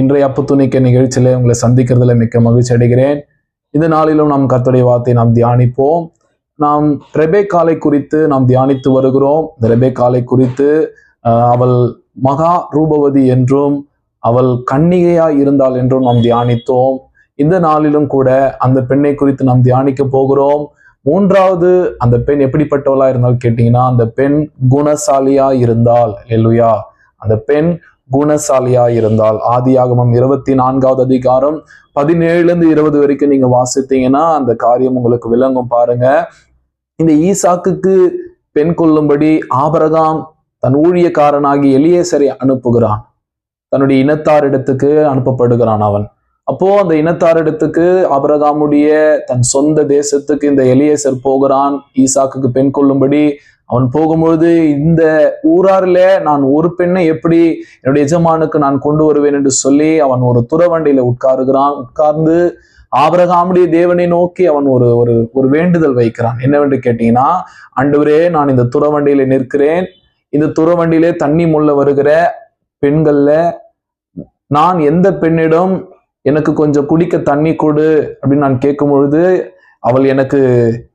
இன்றைய அப்பு துணிக்க நிகழ்ச்சியில உங்களை சந்திக்கிறதுல மிக்க மகிழ்ச்சி அடைகிறேன். இந்த நாளிலும் நாம் கர்த்தருடைய வார்த்தை நாம் தியானிப்போம். நாம் ரெபேக்காலை குறித்து நாம் தியானித்து வருகிறோம். இந்த காலை குறித்து அவள் மகா ரூபவதி என்றும் அவள் கன்னிகையா இருந்தாள் என்றும் நாம் தியானித்தோம். இந்த நாளிலும் கூட அந்த பெண்ணை குறித்து நாம் தியானிக்க போகிறோம். மூன்றாவது அந்த பெண் எப்படிப்பட்டவளா இருந்தால் கேட்டீங்கன்னா அந்த பெண் குணசாலியா இருந்தால் எல்லுயா அந்த பெண் குணசாலியா இருந்தால் ஆதியாகமம் இருபத்தி நான்காவது அதிகாரம் பதினேழுல இருந்து இருபது வரைக்கும் நீங்க வாசித்தீங்கன்னா அந்த காரியம் உங்களுக்கு விளங்கும் பாருங்க. இந்த ஈசாக்குக்கு பெண் கொள்ளும்படி ஆபரகாம் தன் ஊழியக்காரனாகி எலியேசரை அனுப்புகிறான். தன்னுடைய இனத்தாரிடத்துக்கு அனுப்பப்படுகிறான் அவன். அப்போ அந்த இனத்தாரிடத்துக்கு அபரகாமுடைய தன் சொந்த தேசத்துக்கு இந்த எலியேசர் போகிறான். ஈசாக்குக்கு பெண் கொள்ளும்படி அவன் போகும்பொழுது இந்த ஊராரில் நான் ஒரு பெண்ணை எப்படி என்னுடைய எஜமானுக்கு நான் கொண்டு வருவேன் என்று சொல்லி அவன் ஒரு துறவண்டியில உட்காருகிறான். உட்கார்ந்து ஆபரகாமுடைய தேவனை நோக்கி அவன் ஒரு ஒரு ஒரு வேண்டுதல் வைக்கிறான். என்னவென்று கேட்டீங்கன்னா அன்றுவரே நான் இந்த துறவண்டியில நிற்கிறேன். இந்த துறவண்டியிலே தண்ணி முள்ள வருகிற பெண்கள்ல நான் எந்த பெண்ணிடம் எனக்கு கொஞ்சம் குடிக்க தண்ணி கொடு அப்படின்னு நான் கேட்கும் பொழுது அவள் எனக்கு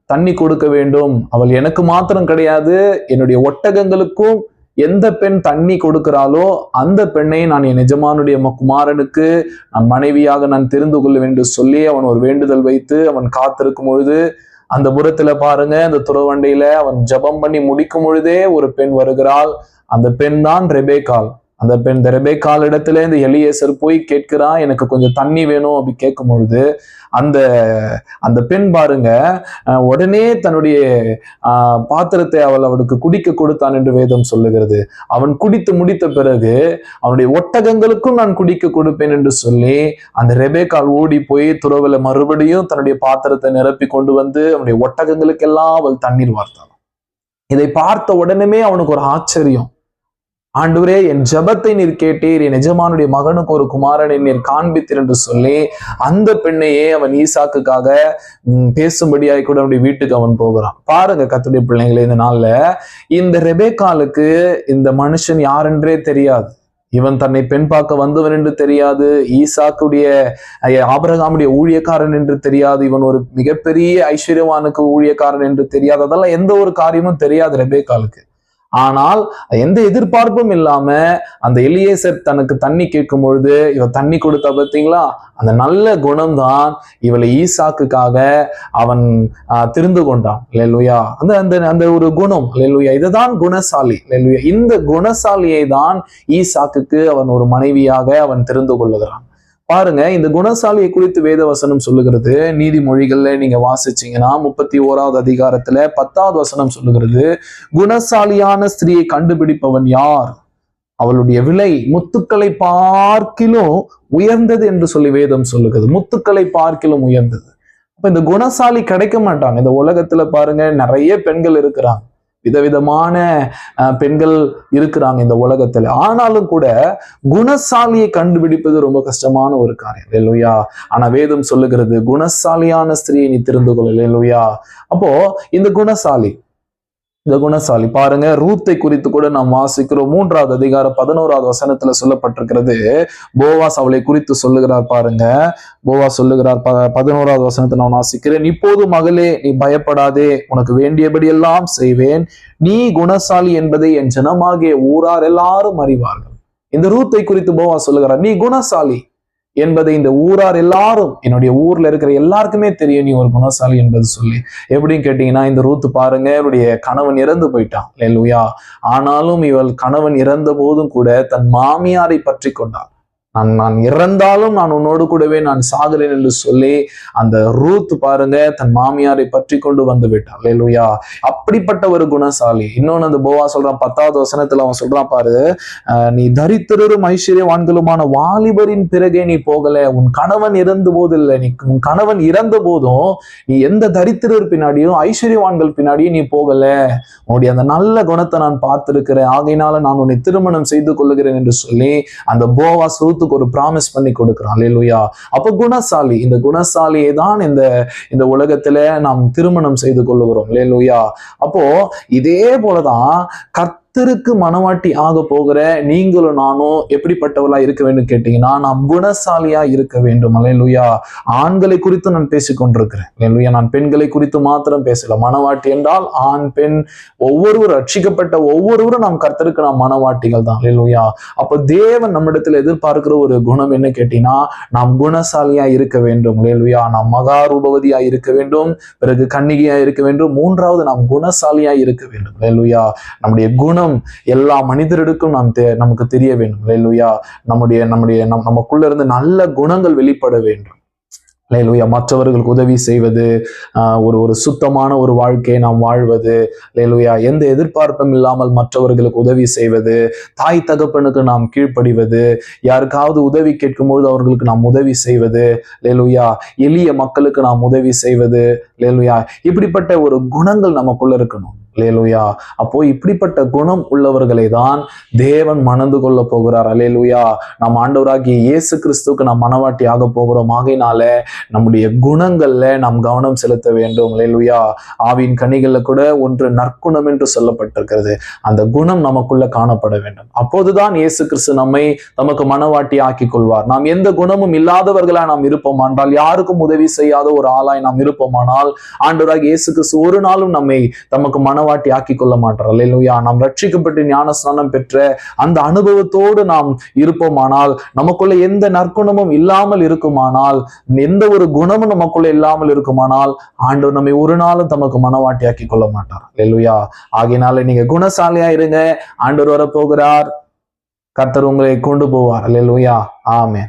தண்ணி கொடுக்க வேண்டும். அவள் எனக்கு மாத்திரம் கிடையாது. என்னுடைய ஒட்டகங்களுக்கும் எந்த பெண் தண்ணி கொடுக்கிறாளோ அந்த பெண்ணை நான் என் எஜமானுடைய ம- குமாரனுக்கு நான் மனைவியாக நான் தெரிந்து கொள்ள வேண்டும் சொல்லி அவன் ஒரு வேண்டுதல் வைத்து அவன் காத்திருக்கும் பொழுது அந்த புறத்துல பாருங்க அந்த துறவண்டையில அவன் ஜெபம் பண்ணி முடிக்கும் பொழுதே ஒரு பெண் வருகிறாள். அந்த பெண் தான் ரெபேகால் அந்த பெண் இந்த காலிடத்துல இடத்துல இந்த எலியேசர் போய் கேட்கிறான் எனக்கு கொஞ்சம் தண்ணி வேணும் அப்படி கேட்கும் பொழுது அந்த அந்த பெண் பாருங்க உடனே தன்னுடைய பாத்திரத்தை அவள் அவனுக்கு குடிக்க கொடுத்தான் என்று வேதம் சொல்லுகிறது. அவன் குடித்து முடித்த பிறகு அவனுடைய ஒட்டகங்களுக்கும் நான் குடிக்க கொடுப்பேன் என்று சொல்லி அந்த ரெபேக்கால் ஓடி போய் துறவில் மறுபடியும் தன்னுடைய பாத்திரத்தை நிரப்பி கொண்டு வந்து அவனுடைய ஒட்டகங்களுக்கெல்லாம் அவள் தண்ணீர் வார்த்தாள் இதை பார்த்த உடனே அவனுக்கு ஒரு ஆச்சரியம். ஆண்டவரே என் ஜெபத்தை நீர் கேட்டீர் என் எஜமானுடைய மகனுக்கு ஒரு குமாரனை நீர் காண்பித்தீர் என்று சொல்லி அந்த பெண்ணையே அவன் ஈசாக்குக்காக பேசும்படியாய் கூட அவனுடைய வீட்டுக்கு அவன் போகிறான். பாருங்க கத்துடைய பிள்ளைங்களே இந்த நாள்ல இந்த ரெபேக்காலுக்கு இந்த மனுஷன் யாரென்றே தெரியாது. இவன் தன்னை பெண் பார்க்க வந்தவன் என்று தெரியாது ஈசாக்குடைய ஆபரகாமுடைய ஊழியக்காரன் என்று தெரியாது இவன் ஒரு மிகப்பெரிய ஐஸ்வர்யவானுக்கு ஊழியக்காரன் என்று தெரியாது அதெல்லாம் எந்த ஒரு காரியமும் தெரியாது ரெபேக்காலுக்கு ஆனால் எந்த எதிர்பார்ப்பும் இல்லாம அந்த எலியேசர் தனக்கு தண்ணி கேட்கும் பொழுது இவ தண்ணி கொடுத்தா பார்த்தீங்களா? அந்த நல்ல குணம்தான் இவளை ஈசாக்குக்காக அவன் திருந்து கொண்டான். லெலுயா அந்த அந்த அந்த ஒரு குணம் லெலுயா இதுதான் குணசாலி லெலுயா இந்த குணசாலியை தான் ஈசாக்குக்கு அவன் ஒரு மனைவியாக அவன் திருந்து கொள்ளுகிறான். பாருங்க இந்த குணசாலியை குறித்து வேதவசனம் சொல்லுகிறது. நீதிமொழிகள்ல நீங்க வாசிச்சீங்கன்னா முப்பத்தி ஓராவது அதிகாரத்துல பத்தாவது வசனம் சொல்லுகிறது குணசாலியான ஸ்திரியை கண்டுபிடிப்பவன் யார்? அவளுடைய விலை முத்துக்களை பார்க்கிலும் உயர்ந்தது என்று சொல்லி வேதம் சொல்லுகிறது. முத்துக்களை பார்க்கிலும் உயர்ந்தது. அப்ப இந்த குணசாலி கிடைக்க மாட்டாங்க. இந்த உலகத்துல பாருங்க நிறைய பெண்கள் இருக்கிறாங்க. விதவிதமான அஹ், பெண்கள் இருக்கிறாங்க இந்த உலகத்துல. ஆனாலும் கூட குணசாலியை கண்டுபிடிப்பது ரொம்ப கஷ்டமான ஒரு காரியம். இல்லையா ஆனா வேதம் சொல்லுகிறது குணசாலியான ஸ்திரீயை நீ தெரிந்து கொள்ள இல்லையா அப்போ இந்த குணசாலி இந்த குணசாலி பாருங்க ரூத்தை குறித்து கூட நாம் வாசிக்கிறோம். மூன்றாவது அதிகாரம் பதினோராவது வசனத்துல சொல்லப்பட்டிருக்கிறது. போவாஸ் அவளை குறித்து சொல்லுகிறார் பாருங்க. போவாஸ் சொல்லுகிறார் பதினோராவது வசனத்தை நான் வாசிக்கிறேன். இப்போது மகளே நீ பயப்படாதே உனக்கு வேண்டியபடி எல்லாம் செய்வேன். நீ குணசாலி என்பதை என் ஜனமாகிய ஊரார் எல்லாரும் அறிவார்கள். இந்த ரூத்தை குறித்து போவா சொல்லுகிறார் நீ குணசாலி என்பதை இந்த ஊரார் எல்லாரும் என்னுடைய ஊர்ல இருக்கிற எல்லாருக்குமே தெரியும். நீ ஒரு குணசாலி என்பது சொல்லி. எப்படின்னு கேட்டீங்கன்னா இந்த ரூத்து பாருங்க இவருடைய கணவன் இறந்து போயிட்டான். லெலுயா ஆனாலும் இவள் கணவன் இறந்த போதும் கூட தன் மாமியாரை பற்றி கொண்டாள். நான் நான் இறந்தாலும் நான் உன்னோடு கூடவே நான் சாகிறேன் என்று சொல்லி அந்த ரூத் பாருங்க தன் மாமியாரை பற்றி கொண்டு வந்து விட்டார் இல்லையா அப்படிப்பட்ட ஒரு குணசாலி. இன்னொன்னு அந்த போவா சொல்றான் பத்தாவது வசனத்துல அவன் சொல்றான் பாரு நீ தரித்திரரும் ஐஸ்வர்யவான்களுமான வாலிபரின் பிறகே நீ போகல உன் கணவன் இறந்த போது இல்லை நீ உன் கணவன் இறந்த போதும் நீ எந்த தரித்திரர் பின்னாடியும் ஐஸ்வர்யவான்கள் பின்னாடியும் நீ போகல. உன்னுடைய அந்த நல்ல குணத்தை நான் பார்த்திருக்கிறேன். ஆகையினால நான் உன்னை திருமணம் செய்து கொள்ளுகிறேன் என்று சொல்லி அந்த போவாஸ் ரூத்துக்கு ஒரு ப்ராமிஸ் பண்ணி கொடுக்குறான். லேலுயா அப்ப குணசாலி இந்த குணசாலியை தான் இந்த இந்த உலகத்துல நாம் திருமணம் செய்து கொள்ளுகிறோம். லேலுயா அப்போ இதே போலதான் கர்த்த கர்த்தருக்கு மனவாட்டி ஆக போகிற நீங்களும் நானும் எப்படிப்பட்டவர்களா இருக்க வேண்டும் கேட்டீங்கன்னா நாம் குணசாலியா இருக்க வேண்டும். அலையலுயா ஆண்களை குறித்து நான் பேசிக்கொண்டிருக்கிறேன் நான் பெண்களை குறித்து மாத்திரம் பேசல. மனவாட்டி என்றால் ஆண் பெண் ஒவ்வொருவரும் ரட்சிக்கப்பட்ட ஒவ்வொருவரும் நாம் கர்த்தருக்கு நாம் மனவாட்டிகள் தான். அல்லேலூயா. அப்போ தேவன் நம்மிடத்தில் எதிர்பார்க்கிற ஒரு குணம் என்ன கேட்டீங்கன்னா நாம் குணசாலியா இருக்க வேண்டும். அல்லேலூயா. நாம் மகாரூபவதியா இருக்க வேண்டும். பிறகு கன்னிகையா இருக்க வேண்டும். மூன்றாவது நாம் குணசாலியா இருக்க வேண்டும். அல்லேலூயா. நம்முடைய குண குணம் எல்லா மனிதர்களுக்கும் நாம் தெ- நமக்கு தெரிய வேண்டும். லேலுயா நம்முடைய நம்முடைய நம் நமக்குள்ள இருந்து நல்ல குணங்கள் வெளிப்பட வேண்டும். லேலுயா மற்றவர்களுக்கு உதவி செய்வது ஆஹ் ஒரு ஒரு சுத்தமான ஒரு வாழ்க்கையை நாம் வாழ்வது லேலுயா எந்த எதிர்பார்ப்பும் இல்லாமல் மற்றவர்களுக்கு உதவி செய்வது தாய் தகப்பனுக்கு நாம் கீழ்ப்படிவது யாருக்காவது உதவி கேட்கும்பொழுது அவர்களுக்கு நாம் உதவி செய்வது லேலுயா எளிய மக்களுக்கு நாம் உதவி செய்வது லேலுயா இப்படிப்பட்ட ஒரு குணங்கள் நமக்குள்ள இருக்கணும். அலேலுயா அப்போ இப்படிப்பட்ட குணம் உள்ளவர்களை தான் தேவன் மணந்து கொள்ள போகிறார். அலேலுயா நம் ஆண்டவராகிய இயேசு கிறிஸ்துக்கு நாம் மனவாட்டி ஆக போகிறோம். ஆகையினால நம்முடைய குணங்கள்ல நாம் கவனம் செலுத்த வேண்டும். அலேலுயா ஆவின் கனிகள்ல கூட ஒன்று நற்குணம் என்று சொல்லப்பட்டிருக்கிறது. அந்த குணம் நமக்குள்ள காணப்பட வேண்டும். அப்போதுதான் இயேசு கிறிஸ்து நம்மை நமக்கு மனவாட்டி ஆக்கிக் கொள்வார். நாம் எந்த குணமும் இல்லாதவர்களா நாம் இருப்போம். என்றால் யாருக்கும் உதவி செய்யாத ஒரு ஆளாய் நாம் இருப்போமானால் ஆண்டவராக இயேசு கிறிஸ்து ஒரு நாளும் நம்மை தமக்கு மனவாட்டி ஆக்கிக் கொள்ள மாட்டார். அல்லையா நாம் ரட்சிக்கப்பட்டு ஞானஸ்நானம் பெற்ற அந்த அனுபவத்தோடு நாம் இருப்போமானால் நமக்குள்ள எந்த நற்குணமும் இல்லாமல் இருக்குமானால் எந்த ஒரு குணமும் நமக்குள்ள இல்லாமல் இருக்குமானால் ஆண்டவர் நம்மை ஒரு நாளும் தமக்கு மனவாட்டி ஆக்கி கொள்ள மாட்டார். இல்லையா ஆகையினால நீங்க குணசாலியா இருங்க. ஆண்டவர் வர போகிறார் கர்த்தர் உங்களை கொண்டு போவார். இல்லையா ஆமே